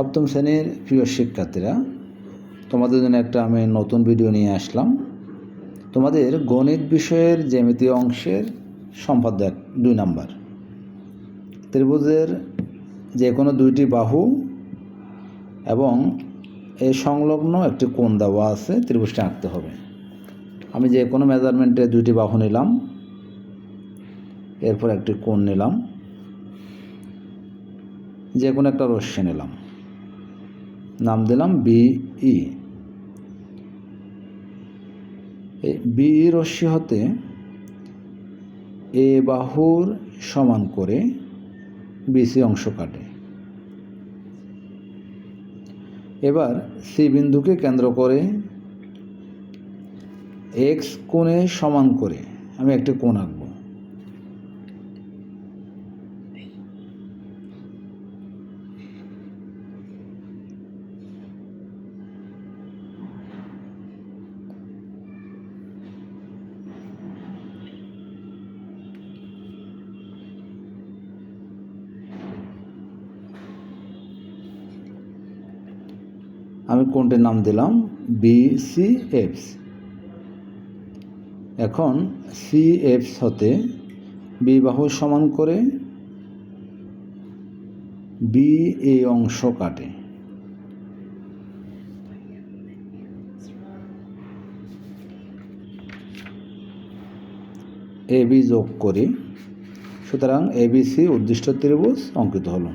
সপ্তম শ্রেণির প্রিয় শিক্ষার্থীরা, তোমাদের জন্য একটা আমি নতুন ভিডিও নিয়ে আসলাম। তোমাদের গণিত বিষয়ের জ্যামিতি অংশের সম্পাদক দুই নাম্বার। ত্রিভুজের যে কোনো দুইটি বাহু এবং এই সংলগ্ন একটি কোণ দেওয়া আছে, ত্রিভুজটা আঁকতে হবে। আমি যে কোনো মেজারমেন্টে দুইটি বাহু নিলাম, এরপর একটি কোণ নিলাম যে কোনো একটা রশ্মি নিলাম। নাম দিলাম বিই এই বিই রশ্মি হতে এ বাহুর সমান করে বিসি অংশ কাটে। এবার সি বিন্দুকে কেন্দ্র করে এক্স কোণে সমান করে, আমি একটি কোণ আঁকবো। আমি কোনটির নাম দিলাম? বি, সি এফস এখন সি এফস হতে বি বাহু সমান করে বি, এ অংশ কাটে। এ বি যোগ করি। সুতরাং এবিসি উদ্দিষ্ট ত্রিভুজ অঙ্কিত হলো।